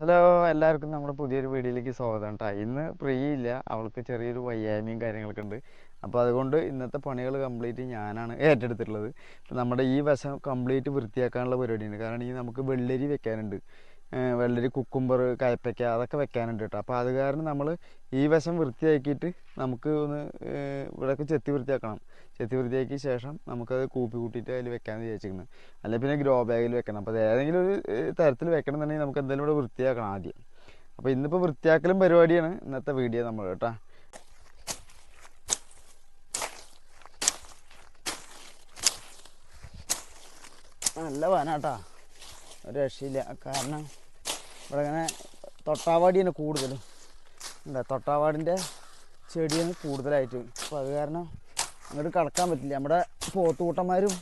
Hello എല്ലാവർക്കും നമ്മുടെ പുതിയൊരു വീഡിയോയിലേക്ക് സ്വാഗതം കേട്ടോ. ഇന്ന് ഫ്രീ ഇല്ല. അവൾക്ക് ചെറിയൊരു വയ്യായ്മയും കാര്യങ്ങളൊക്കെ ഉണ്ട്. അപ്പോൾ അതുകൊണ്ട് ഇന്നത്തെ പണികൾ കംപ്ലീറ്റ് ഞാനാണ് ഏറ്റെടുത്തിട്ടുള്ളത്. നമ്മുടെ ഈ വശം കംപ്ലീറ്റ് വൃത്തിയാക്കാനുള്ള പരിപാടിയുണ്ട്. കാരണം ഈ നമുക്ക് വെള്ളരി വെക്കാനുണ്ട്. വെള്ളരി കുക്കുംബർ കയപ്പയ്ക്ക അതൊക്കെ വെക്കാനുണ്ട് കേട്ടോ. അപ്പോൾ അത് കാരണം നമ്മൾ ഈ വശം വൃത്തിയാക്കിയിട്ട് നമുക്ക് ഒന്ന് ഇവിടെയൊക്കെ ചെത്തി വൃത്തിയാക്കണം. ചെത്തി വൃത്തിയാക്കിയ ശേഷം നമുക്കത് കൂപ്പി കൂട്ടിയിട്ട് അതിൽ വെക്കാമെന്ന് വിചാരിച്ചിരിക്കുന്നത് അല്ലെങ്കിൽ പിന്നെ ഗ്രോ ബാഗിൽ വെക്കണം. അപ്പോൾ അത് ഏതെങ്കിലും ഒരു തരത്തിൽ വെക്കണം എന്നുണ്ടെങ്കിൽ നമുക്ക് എന്തായാലും ഇവിടെ വൃത്തിയാക്കണം ആദ്യം. അപ്പോൾ ഇന്നിപ്പോൾ വൃത്തിയാക്കലും പരിപാടിയാണ്. ഇന്നത്തെ വീഡിയോ നമ്മൾ കേട്ടോ. നല്ല വനാട്ടാ ഒരു രക്ഷയില്ല. കാരണം ഇവിടെ ഇങ്ങനെ തൊട്ടാവാടിയാണ് കൂടുതലും. എന്താ തൊട്ടാവാടിന്റെ ചെടിയാണ് കൂടുതലായിട്ട്. അപ്പോൾ അത് കാരണം അങ്ങോട്ട് കടക്കാൻ പറ്റില്ല. നമ്മുടെ പോത്തുകൂട്ടന്മാരും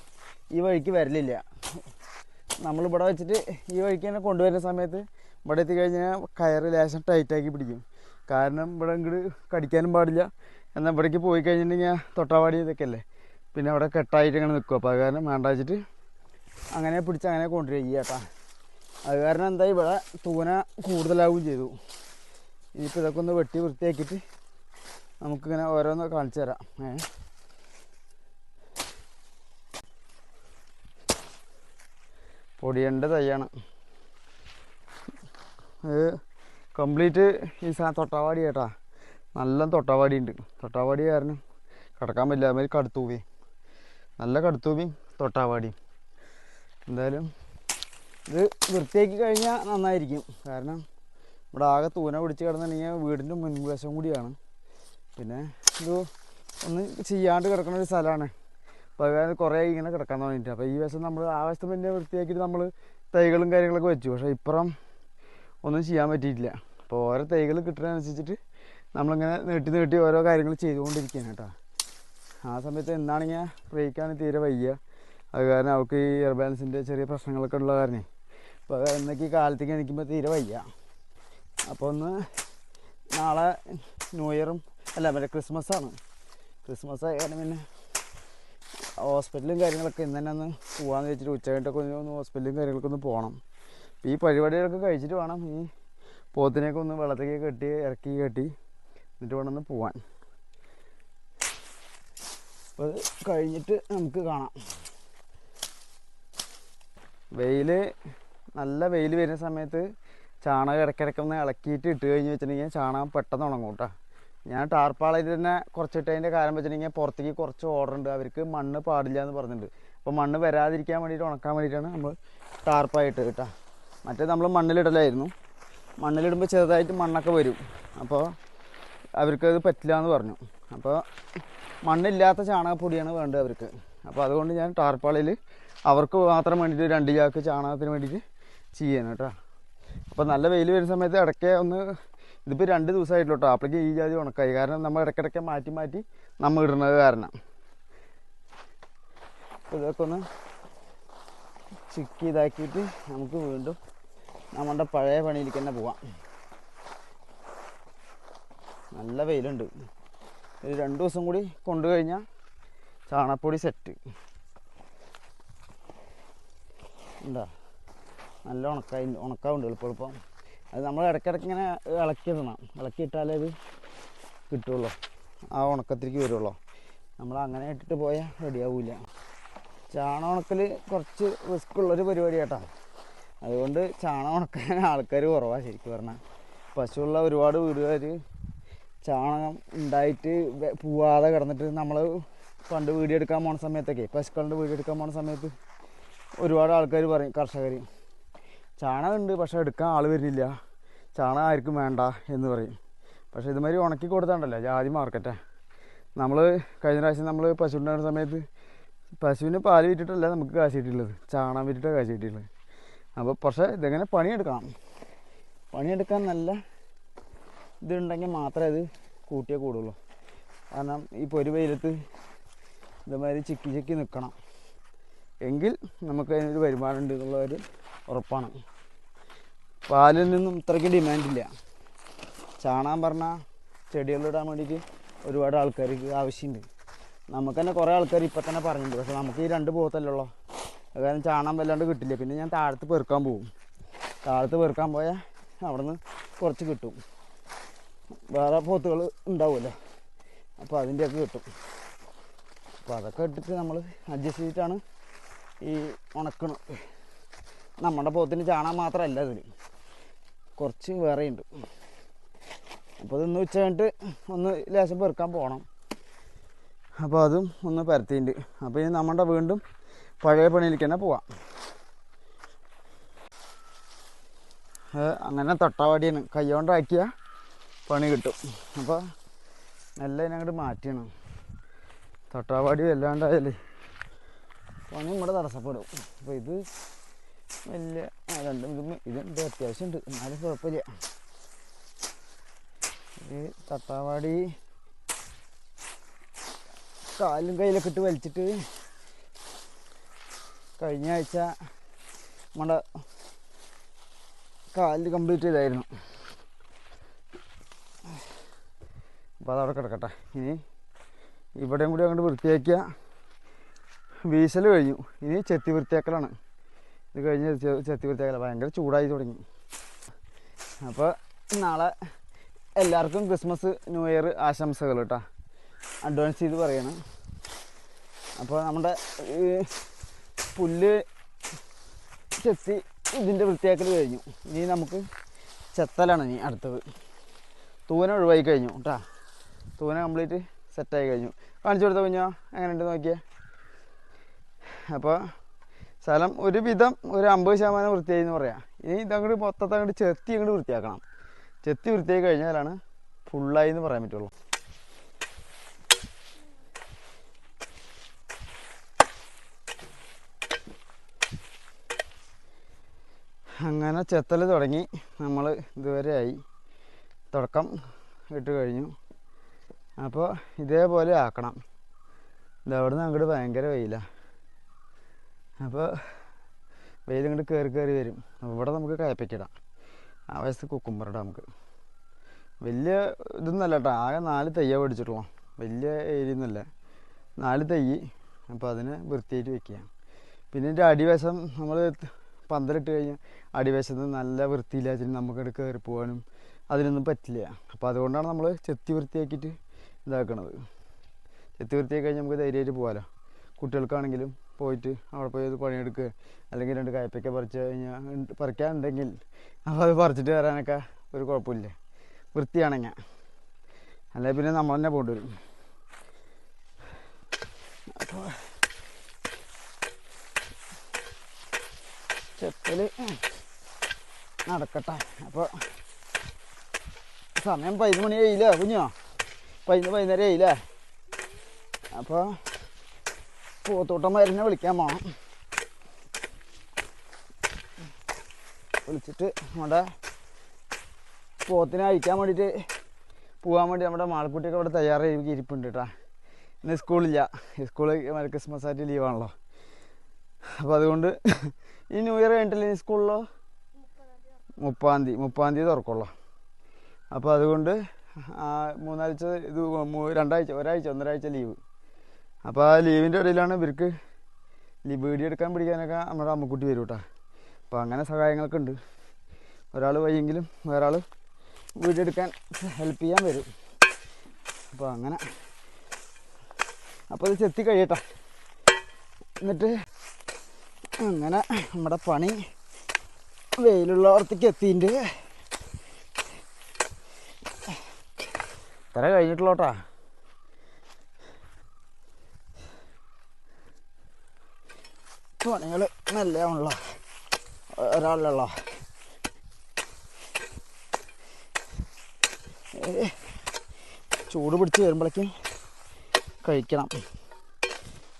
ഈ വഴിക്ക് വരലില്ല. നമ്മളിവിടെ വെച്ചിട്ട് ഈ വഴിക്ക് തന്നെ കൊണ്ടുവരുന്ന സമയത്ത് ഇവിടെ എത്തി കഴിഞ്ഞാൽ കയറ് ലേശം ടൈറ്റാക്കി പിടിക്കും. കാരണം ഇവിടെ ഇങ്ങോട്ട് കടിക്കാനും പാടില്ല. എന്നാൽ ഇവിടേക്ക് പോയി കഴിഞ്ഞിട്ടുണ്ടെങ്കിൽ തൊട്ടാവാടി ഇതൊക്കെ അല്ലേ? പിന്നെ അവിടെ കെട്ടായിട്ട് ഇങ്ങനെ നിൽക്കും. അപ്പോൾ അത് കാരണം വേണ്ട വെച്ചിട്ട് അങ്ങനെ പിടിച്ച് അങ്ങനെ കൊണ്ടുവരിക ഈ ചേട്ടാ അത് കാരണം എന്താ ഇവിടെ തൂന കൂടുതലാവുകയും ചെയ്തു. ഇനിയിപ്പോൾ ഇതൊക്കെ ഒന്ന് വെട്ടി വൃത്തിയാക്കിയിട്ട് നമുക്കിങ്ങനെ ഓരോന്ന് കാണിച്ചു തരാം. ഏ. പൊടിയേണ്ട തൈയാണ്. ഇത് കംപ്ലീറ്റ് ഈ സാ തൊട്ടാവാടി കേട്ടാ. നല്ല തൊട്ടാവാടി ഉണ്ട് തൊട്ടാവാടി കാരണം കിടക്കാൻ പറ്റില്ല. അതുമാതിരി കടുത്തൂവി. നല്ല കടുത്തൂവിയും തൊട്ടാവാടിയും എന്തായാലും ഇത് വൃത്തിയാക്കി കഴിഞ്ഞാൽ നന്നായിരിക്കും. കാരണം ഇവിടെ ആകെ തൂന പിടിച്ച് കിടന്നുണ്ടെങ്കിൽ വീടിന്റെ മുൻവശം കൂടിയാണ്. പിന്നെ ഇത് ഒന്നും ചെയ്യാണ്ട് കിടക്കുന്ന ഒരു സ്ഥലമാണ്. അപ്പോൾ കുറേ ഇങ്ങനെ കിടക്കാൻ തുടങ്ങിയിട്ട്. അപ്പോൾ ഈ വശം നമ്മൾ ആ വശത്ത് പിന്നെ വൃത്തിയാക്കിയിട്ട് നമ്മൾ തൈകളും കാര്യങ്ങളൊക്കെ വെച്ചു. പക്ഷേ ഇപ്പുറം ഒന്നും ചെയ്യാൻ പറ്റിയിട്ടില്ല. അപ്പോൾ ഓരോ തൈകൾ കിട്ടുന്നതനുസരിച്ചിട്ട് നമ്മളിങ്ങനെ നീട്ടി നീട്ടി ഓരോ കാര്യങ്ങൾ ചെയ്തുകൊണ്ടിരിക്കുകയാണ് കേട്ടോ. ആ സമയത്ത് എന്നാണെങ്കിൽ ബ്രേക്കാണ് തീരെ വയ്യ. അത് കാരണം അവൾക്ക് ഈ എയർ ബാലൻസിന്റെ ചെറിയ പ്രശ്നങ്ങളൊക്കെ ഉള്ള കാരണേ. എന്നൊക്കെ ഈ കാലത്തേക്ക് എണീക്കുമ്പോൾ തീരെ വയ്യ. അപ്പോൾ ഒന്ന് നാളെ ന്യൂ ഇയറും അല്ല മറ്റേ ക്രിസ്മസാണ്. ക്രിസ്മസ് ആയാലും പിന്നെ ഹോസ്പിറ്റലും കാര്യങ്ങളൊക്കെ ഇന്ന് തന്നെ ഒന്ന് പോകാമെന്ന് വെച്ചിട്ട് ഉച്ച കഴിഞ്ഞിട്ടൊക്കെ ഒന്ന് ഹോസ്പിറ്റലും കാര്യങ്ങളൊക്കെ ഒന്ന് പോകണം ഈ പരിപാടികളൊക്കെ കഴിച്ചിട്ട് വേണം ഈ പോത്തിനെയൊക്കെ ഒന്ന് വെള്ളത്തേക്ക് കെട്ടി ഇറക്കി കെട്ടി എന്നിട്ട് വേണം ഒന്ന് പോവാൻ. അപ്പോൾ അത് കഴിഞ്ഞിട്ട് നമുക്ക് കാണാം. വെയിൽ നല്ല വെയിൽ വരുന്ന സമയത്ത് ചാണകം ഇടയ്ക്കിടയ്ക്ക് ഒന്ന് ഇളക്കിയിട്ട് ഇട്ട് കഴിഞ്ഞ് വെച്ചിട്ടുണ്ടെങ്കിൽ ചാണകം പെട്ടെന്ന് ഉണങ്ങും കേട്ടോ. ഞാൻ ടാർപ്പാളയിൽ തന്നെ കുറച്ചിട്ടതിന്റെ കാര്യം വെച്ചിട്ടുണ്ടെങ്കിൽ പുറത്തേക്ക് കുറച്ച് ഓർഡർ ഉണ്ട്. അവർക്ക് മണ്ണ് പാടില്ല എന്ന് പറഞ്ഞിട്ടുണ്ട്. അപ്പോൾ മണ്ണ് വരാതിരിക്കാൻ വേണ്ടിയിട്ട് ഉണക്കാൻ വേണ്ടിയിട്ടാണ് നമ്മൾ ടാർപ്പായിട്ട് കേട്ടോ. മറ്റേ നമ്മൾ മണ്ണിലിടലായിരുന്നു. മണ്ണിലിടുമ്പോൾ ചെറുതായിട്ട് മണ്ണൊക്കെ വരും. അപ്പോൾ അവർക്ക് അത് പറ്റില്ല എന്ന് പറഞ്ഞു. അപ്പോൾ മണ്ണില്ലാത്ത ചാണകപ്പൊടിയാണ് വേണ്ടത് അവർക്ക്. അപ്പോൾ അതുകൊണ്ട് ഞാൻ ടാർപ്പാളയിൽ അവർക്ക് മാത്രം വേണ്ടിയിട്ട് രണ്ട് ചാക്ക് ചാണകത്തിന് വേണ്ടിയിട്ട് ചെയ്യാണ് കേട്ടോ. അപ്പോൾ നല്ല വെയിൽ വരുന്ന സമയത്ത് ഇടയ്ക്ക് ഒന്ന് ഇതിപ്പോൾ രണ്ട് ദിവസമായിട്ടുള്ളൂ കേട്ടോ. അപ്പോഴേക്ക് ഈ ജാതി ഉണക്കായി. കാരണം നമ്മൾ ഇടയ്ക്കിടയ്ക്ക് മാറ്റി മാറ്റി നമ്മൾ ഇടുന്നത് കാരണം. അപ്പോൾ ഇതൊക്കെ ഒന്ന് ചിക്കി ഇതാക്കിയിട്ട് നമുക്ക് വീണ്ടും നമ്മുടെ പഴയ പണിയിലേക്ക് തന്നെ പോവാം. നല്ല വെയിലുണ്ട്. ഒരു രണ്ട് ദിവസം കൂടി കൊണ്ടു കഴിഞ്ഞാൽ ചാണപ്പൊടി സെറ്റ് എന്താ നല്ല ഉണക്കായി ഉണക്കാവുണ്ട് എളുപ്പം എളുപ്പം. അത് നമ്മൾ ഇടയ്ക്കിടയ്ക്ക് ഇങ്ങനെ ഇളക്കിയിടണം ഇളക്കിയിട്ടാലേ അത് കിട്ടുള്ളൂ. ആ ഉണക്കത്തിലേക്ക് വരുള്ളൂ. നമ്മൾ അങ്ങനെ ഇട്ടിട്ട് പോയാൽ റെഡിയാവില്ല ചാണകം ഉണക്കൽ കുറച്ച് റിസ്ക് ഉള്ളൊരു പരിപാടി കേട്ടോ അതുകൊണ്ട് ചാണകം ഉണക്കാൻ ആൾക്കാർ കുറവാണ് ശരിക്കും പറഞ്ഞാൽ പശുവുള്ള ഒരുപാട് വീടുകാർ ചാണകം ഉണ്ടായിട്ട് പോവാതെ കിടന്നിട്ട് നമ്മൾ പണ്ട് വീഡിയോ എടുക്കാൻ പോണ സമയത്തൊക്കെ പശുക്കളുടെ വീഡിയോ എടുക്കാൻ പോണ സമയത്ത് ഒരുപാട് ആൾക്കാർ പറയും കർഷകർ ചാണകം ഉണ്ട് പക്ഷെ എടുക്കാൻ ആൾ വരുന്നില്ല. ചാണകം ആർക്കും വേണ്ട എന്ന് പറയും. പക്ഷെ ഇതുമാതിരി ഉണക്കി കൊടുത്താണ്ടല്ലോ ജാതി മാർക്കറ്റാ നമ്മൾ കഴിഞ്ഞ പ്രാവശ്യം നമ്മൾ പശു ഉണ്ടായിരുന്ന സമയത്ത് പശുവിന് പാൽ വിറ്റിട്ടല്ല നമുക്ക് കാശ് കിട്ടിയിട്ടുള്ളത്. ചാണകം വിറ്റിട്ടാണ് കാശ് കിട്ടിയിട്ടുള്ളത്. അപ്പോൾ പക്ഷേ ഇതെങ്ങനെ പണിയെടുക്കണം? പണിയെടുക്കാൻ നല്ല ഇതുണ്ടെങ്കിൽ മാത്രമേ അത് കൂട്ടിയേ കൂടുള്ളൂ. കാരണം ഈ പൊരി വെയിലത്ത് ഇതുമാതിരി ചിക്കി ചിക്കി നിൽക്കണം എങ്കിൽ നമുക്ക് അതിനൊരു വരുമാനം ഉണ്ട് എന്നുള്ളൊരു ഉറപ്പാണ്. പാലിൽ നിന്നും ഇത്രയ്ക്ക് ഡിമാൻഡില്ല ചാണകം പറഞ്ഞാൽ ചെടികളിടാൻ വേണ്ടിയിട്ട് ഒരുപാട് ആൾക്കാർക്ക് ആവശ്യമുണ്ട് നമുക്ക് തന്നെ കുറേ ആൾക്കാർ ഇപ്പം തന്നെ പറഞ്ഞിട്ടുണ്ട്. പക്ഷെ നമുക്ക് ഈ രണ്ട് അത് കാരണം ചാണകം വല്ലാണ്ട് കിട്ടില്ല. പിന്നെ ഞാൻ താഴത്ത് പെറുക്കാൻ പോകും താഴത്ത് പെറുക്കാൻ പോയാൽ അവിടെ നിന്ന് കുറച്ച് കിട്ടും. വേറെ പോത്തുകൾ ഉണ്ടാവുമല്ലോ അപ്പോൾ അതിന്റെയൊക്കെ കിട്ടും. അപ്പോൾ അതൊക്കെ ഇട്ടിട്ട് നമ്മൾ അഡ്ജസ്റ്റ് ചെയ്തിട്ടാണ് ഈ ഉണക്കണത്. നമ്മുടെ പോത്തിന് ചാണാൻ മാത്രമല്ല ഇതിൽ കുറച്ച് വേറെ ഉണ്ട് അപ്പോൾ ഇതൊന്ന് ഉച്ച കഴിഞ്ഞിട്ട് ഒന്ന് ലേശം പെറുക്കാൻ പോകണം അപ്പോൾ അതും ഒന്ന് പരത്തിയിട്ടുണ്ട് അപ്പോൾ ഇനി നമ്മുടെ വീണ്ടും പഴയ പണിയിലേക്ക് തന്നെ പോവാം അങ്ങനെ തൊട്ടാവാടിയാണ്. കൈകൊണ്ടാക്കിയ പണി കിട്ടും. അപ്പോൾ നല്ല ഇതിനങ്ങോട്ട് മാറ്റിയാണ്. തൊട്ടാവാടി വല്ലാണ്ടായാലേ പണി നമ്മുടെ തടസ്സപ്പെടും. അപ്പോൾ ഇത് വലിയ രണ്ടും ഇതും ഇതുണ്ട് അത്യാവശ്യം എന്നാലും കുഴപ്പമില്ല. ഈ തട്ടാവാടി കാലും കയ്യിലൊക്കെ ഇട്ട് വലിച്ചിട്ട് കഴിഞ്ഞ ആഴ്ച നമ്മുടെ കാലിൽ കംപ്ലീറ്റ് ചെയ്തായിരുന്നു. അപ്പോൾ അതവിടെ കിടക്കട്ടെ. ഇനി ഇവിടെയും കൂടി അങ്ങോട്ട് വൃത്തിയാക്കിയ വീശൽ കഴിഞ്ഞു. ഇനി ചെത്തി വൃത്തിയാക്കലാണ്. ഇത് കഴിഞ്ഞ് ചെത്തി വൃത്തിയാക്കല. ഭയങ്കര ചൂടായി തുടങ്ങി. അപ്പോൾ നാളെ എല്ലാവർക്കും ക്രിസ്മസ് ന്യൂ ഇയർ ആശംസകൾ കേട്ടോ. അഡ്വാൻസ് ചെയ്ത് പറയണം. അപ്പോൾ നമ്മുടെ പുല്ല് ചെത്തി ഇതിന്റെ വൃത്തിയാക്കൽ കഴിഞ്ഞു. ഇനി നമുക്ക് ചെത്തലാണ് ഇനി അടുത്തത്. തൂന ഒഴിവായി കഴിഞ്ഞു കേട്ടാ. തൂന കംപ്ലീറ്റ് സെറ്റായി കഴിഞ്ഞു. കാണിച്ചു കൊടുത്ത കുഞ്ഞോ? എങ്ങനെയുണ്ട് നോക്കിയേ. അപ്പോൾ സ്ഥലം ഒരുവിധം ഒരു അമ്പത് ശതമാനം വൃത്തിയായി എന്ന് പറയാം. ഇനി ഇതങ്ങോട്ട് മൊത്തത്തെ അങ്ങോട്ട് ചെത്തി അങ്ങോട്ട് വൃത്തിയാക്കണം. ചെത്തി വൃത്തിയായി കഴിഞ്ഞാലാണ് ഫുള്ളായി എന്ന് പറയാൻ പറ്റുള്ളൂ. അങ്ങനെ ചെത്തൽ തുടങ്ങി. നമ്മൾ ഇതുവരെ ആയി. തുടക്കം ഇട്ട് കഴിഞ്ഞു. അപ്പോൾ ഇതേപോലെ ആക്കണം. ഇതവിടുന്ന് അങ്ങോട്ട് ഭയങ്കര വെയിലാണ് അപ്പോൾ വെയിൽ ഇങ്ങോട്ട് കയറി കയറി വരും ഇവിടെ നമുക്ക് കയപ്പയ്ക്കിടാം ആ വയസ്സ് കുക്കുമ്പറിടാം നമുക്ക്. വലിയ ഇതൊന്നുമല്ല കേട്ടോ ആകെ നാല് തയ്യ മേടിച്ചിട്ടുള്ളൂ. വലിയ ഏരിയ ഒന്നുമല്ല. നാല് തൈ അപ്പോൾ അതിനെ വൃത്തിയായിട്ട് വെക്കുക. പിന്നെ എന്റെ അടിവശം നമ്മൾ പന്തലിട്ട് കഴിഞ്ഞാൽ അടിവശത്ത് നല്ല വൃത്തിയില്ലാച്ചിട്ട് നമുക്കത് കയറി പോകാനും അതിനൊന്നും പറ്റില്ല. അപ്പോൾ അതുകൊണ്ടാണ് നമ്മൾ ചെത്തി വൃത്തിയാക്കിയിട്ട് ഇതാക്കണത്. ചെത്തി വൃത്തിയാക്കി കഴിഞ്ഞാൽ നമുക്ക് ധൈര്യമായിട്ട് പോകാമല്ലോ കുട്ടികൾക്കാണെങ്കിലും പോയിട്ട് അവിടെ പോയി അത് പണിയെടുക്കുക അല്ലെങ്കിൽ രണ്ട് കയപ്പൊക്കെ പറിച്ച് കഴിഞ്ഞാൽ പറിക്കാനുണ്ടെങ്കിൽ അപ്പോൾ അത് പറിച്ചിട്ട് വരാനൊക്കെ ഒരു കുഴപ്പമില്ല. വൃത്തിയാണെങ്കിൽ അല്ലെങ്കിൽ പിന്നെ നമ്മൾ തന്നെ പോകേണ്ടി വരും. അപ്പോൾ ചെത്തൽ നടക്കട്ടെ. അപ്പോൾ സമയം പതിനൊന്ന് മണിയായില്ലേ കുഞ്ഞോ? പതിനൊന്ന് പതിനര ആയില്ലേ? അപ്പോൾ പോത്തോട്ടന്മാരനെ വിളിക്കാൻ പോകണം വിളിച്ചിട്ട് നമ്മുടെ പോത്തിനെ അയക്കാൻ വേണ്ടിയിട്ട് പോകാൻ വേണ്ടി നമ്മുടെ മാളക്കുട്ടിയൊക്കെ ഇവിടെ തയ്യാറായി ഇരിപ്പുണ്ട് കേട്ടോ ഇന്ന് സ്കൂളില്ല. സ്കൂൾ ക്രിസ്മസ് ആയിട്ട് ലീവാണല്ലോ അപ്പോൾ അതുകൊണ്ട് ഈ ന്യൂ ഇയർ കഴിഞ്ഞിട്ടില്ല ഈ സ്കൂളിലോ മുപ്പാം തീയതി മുപ്പാം തീയതി തുറക്കുള്ളൂ. അപ്പോൾ അതുകൊണ്ട് മൂന്നാഴ്ച ഇത് രണ്ടാഴ്ച ഒരാഴ്ച ഒന്നരാഴ്ച ലീവ് അപ്പോൾ ആ ലീവിന്റെ ഇടയിലാണ് ഇവർക്ക് വീഡിയോ എടുക്കാൻ പിടിക്കാനൊക്കെ നമ്മുടെ അമ്മക്കുട്ടി വരും കേട്ടോ അപ്പോൾ അങ്ങനെ സഹായങ്ങളൊക്കെ ഉണ്ട്. ഒരാൾ വയ്യെങ്കിലും വേറെ ആൾ വീഡിയോ എടുക്കാൻ ഹെൽപ്പ് ചെയ്യാൻ വരും. അപ്പോൾ അങ്ങനെ. അപ്പോൾ ഇത് ചെത്തി കഴിയട്ടെ. എന്നിട്ട് അങ്ങനെ നമ്മുടെ പണി വെയിലുള്ളവർത്തേക്ക് എത്തിയിട്ടുണ്ട്. ഇത്ര കഴിഞ്ഞിട്ടുള്ളോട്ടാ പണികൾ നല്ല ഉള്ള ഒരാളുള്ള ചൂട് പിടിച്ച് വരുമ്പോഴേക്കും കഴിക്കണം.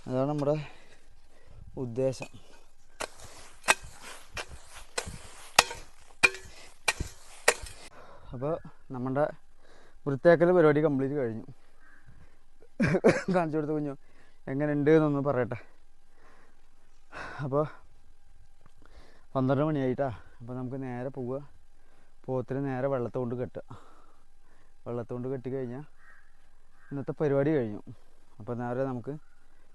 അതാണ് നമ്മുടെ ഉദ്ദേശം. അപ്പോൾ നമ്മുടെ വൃത്തിയാക്കൽ പരിപാടി കംപ്ലീറ്റ് കഴിഞ്ഞു. കാണിച്ചു കൊടുത്ത കുഞ്ഞു. എങ്ങനെയുണ്ട് എന്നൊന്ന് പറയട്ടെ. അപ്പോൾ പന്ത്രണ്ട് മണിയായിട്ടാ. അപ്പോൾ നമുക്ക് നേരെ പോവുക പോത്തിന് നേരെ വെള്ളത്തെ കൊണ്ട് കെട്ടുക. കെട്ടി കഴിഞ്ഞാൽ ഇന്നത്തെ പരിപാടി കഴിഞ്ഞു. അപ്പോൾ നേരെ നമുക്ക്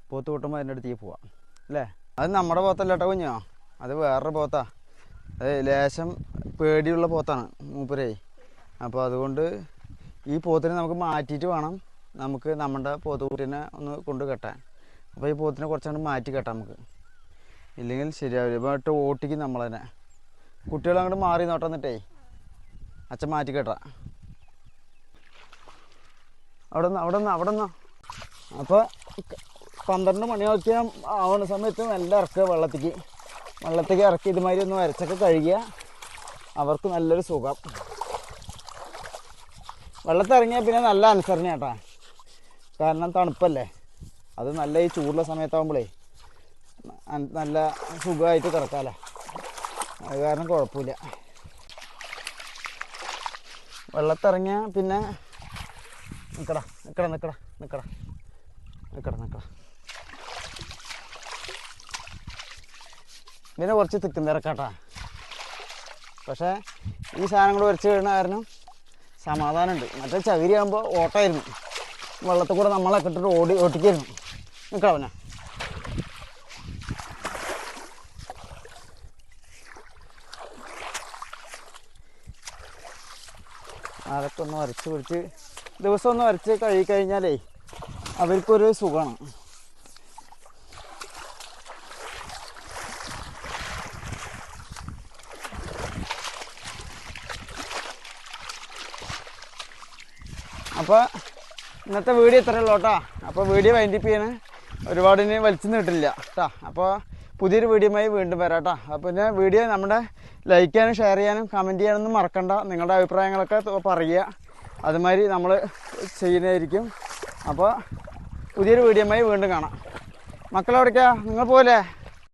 പോത്ത് കൂട്ടുമ്പോൾ അതിന്റെ അടുത്തേക്ക് പോവാം. അല്ലേ? അത് നമ്മുടെ പോത്തല്ല കേട്ടോ കുഞ്ഞോ? അത് വേറൊരു പോത്താ. അത് ലേശം പേടിയുള്ള പോത്താണ് മൂപ്പരേ. അപ്പോൾ അതുകൊണ്ട് ഈ പോത്തിനെ നമുക്ക് മാറ്റിയിട്ട് വേണം നമുക്ക് നമ്മുടെ പോത്തുകുട്ടീനെ ഒന്ന് കൊണ്ട് കെട്ടാൻ. അപ്പോൾ ഈ പോത്തിനെ കുറച്ചങ്ങോട്ട് മാറ്റി കെട്ടാം നമുക്ക്. ഇല്ലെങ്കിൽ ശരിയാവില്ല. ഇപ്പം ഇട്ട് ഓട്ടിക്കും നമ്മൾ തന്നെ. കുട്ടികൾ അങ്ങോട്ട് മാറി നോട്ടന്നിട്ടേ അച്ഛൻ മാറ്റി കേട്ടാ അവിടെ നിന്ന് അവിടെ നിന്ന് അവിടെ നിന്ന്. അപ്പോൾ പന്ത്രണ്ട് മണിയൊക്കെ ആവുന്ന സമയത്ത് നല്ല ഇറക്കുക വെള്ളത്തേക്ക്. വെള്ളത്തേക്ക് ഇറക്കി ഇതുമാതിരി ഒന്ന് വരച്ചൊക്കെ കഴുകിയ അവർക്ക് നല്ലൊരു സുഖം. വെള്ളത്തിറങ്ങിയാൽ പിന്നെ നല്ല അനുസരണ കേട്ടാ കാരണം തണുപ്പല്ലേ. അത് നല്ല ഈ ചൂടുള്ള സമയത്താകുമ്പോഴേ നല്ല സുഖമായിട്ട് കിടക്കാമല്ലേ അത് കാരണം കുഴപ്പമില്ല. വെള്ളത്തിറങ്ങിയ പിന്നെ നിൽക്കടാ നിൽക്കടാ നിൽക്കടാ നിൽക്കടാ നിൽക്കടാ നിൽക്കടാ പിന്നെ കുറച്ച് തിക്കും തിരക്കാട്ടാ പക്ഷേ ഈ സാധനം കൂടെ വരച്ച് കഴിയുന്ന കാരണം സമാധാനമുണ്ട്. മറ്റേ ചകിരിയാകുമ്പോൾ ഓട്ടമായിരുന്നു. വെള്ളത്തിൽ കൂടെ നമ്മളെ കിട്ടിട്ട് ഓടി ഓട്ടിക്കായിരുന്നു. നിൽക്കവനാ അതൊക്കെ ഒന്ന് വരച്ച് പിടിച്ച് ദിവസം ഒന്ന് വരച്ച് കഴിക്കഴിഞ്ഞാലേ അവർക്കൊരു സുഖമാണ്. അപ്പോൾ ഇന്നത്തെ വീഡിയോ ഇത്രയേ ഉള്ളൂ കേട്ടോ. അപ്പോൾ വീഡിയോ വൈൻഡിപ്പ് ചെയ്യണേ. ഒരുപാട് ഇനി വലിച്ചു നീട്ടില്ല കേട്ടോ. അപ്പോൾ പുതിയൊരു വീഡിയോയുമായി വീണ്ടും വരാം കേട്ടോ. അപ്പോൾ പിന്നെ വീഡിയോ നമ്മുടെ ലൈക്ക് ചെയ്യാനും ഷെയർ ചെയ്യാനും കമന്റ് ചെയ്യാനൊന്നും മറക്കണ്ട. നിങ്ങളുടെ അഭിപ്രായങ്ങളൊക്കെ പറയുക. അതുമാതിരി നമ്മൾ ചെയ്യുന്നതായിരിക്കും. അപ്പോൾ പുതിയൊരു വീഡിയോമായി വീണ്ടും കാണാം. മക്കളെവിടേക്കാ നിങ്ങൾ പോലെ